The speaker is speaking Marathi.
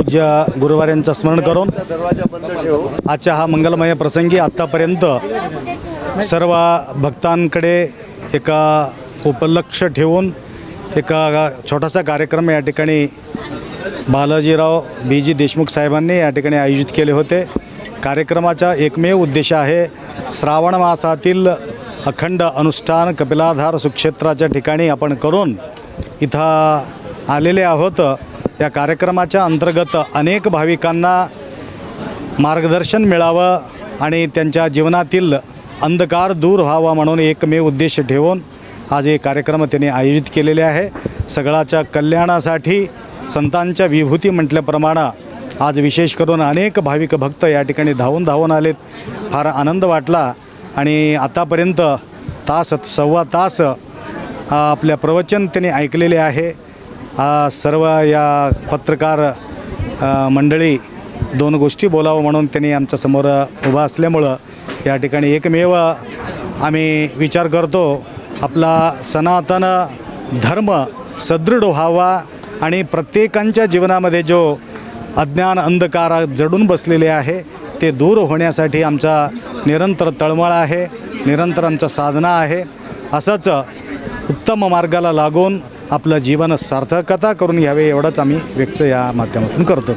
पूज्य गुरुवाऱ्यांचं स्मरण करून आजच्या हा मंगलमय प्रसंगी आत्तापर्यंत सर्व भक्तांकडे एका उपलक्ष ठेवून एका छोटासा कार्यक्रम या ठिकाणी बालाजीराव बी जी देशमुख साहेबांनी या ठिकाणी आयोजित केले होते. कार्यक्रमाचा एकमेव उद्देश आहे श्रावण मासातील अखंड अनुष्ठान कपिलाधार सुक्षेत्राच्या ठिकाणी आपण करून इथं आलेले आहोत. या कार्यक्रमाच्या अंतर्गत अनेक भाविकांना मार्गदर्शन मिळावं आणि त्यांच्या जीवनातील अंधकार दूर व्हावा म्हणून एकमेव उद्देश ठेवून आज हे कार्यक्रम त्यांनी आयोजित केलेले आहे. सगळ्याच्या कल्याणासाठी संतांच्या विभूती म्हटल्याप्रमाणे आज विशेष करून अनेक भाविक भक्त या ठिकाणी धावून धावून आलेत. फार आनंद वाटला आणि आतापर्यंत तास सव्वा तास आपल्या प्रवचन त्यांनी ऐकलेले आहे. आ, सर्व या पत्रकार मंडळी दोन गोष्टी बोलावं म्हणून त्यांनी आमच्यासमोर उभा असल्यामुळं या ठिकाणी एकमेव आम्ही विचार करतो आपला सनातन धर्म सदृढ व्हावा आणि प्रत्येकांच्या जीवनामध्ये जो अज्ञान अंधकार जडून बसलेले आहे ते दूर होण्यासाठी आमचा निरंतर तळमळ आहे निरंतर आमचा साधना आहे. असंच उत्तम मार्गाला लागून आपलं जीवन सार्थकता करून घ्यावे एवढंच आम्ही व्यक्त या माध्यमातून करतो.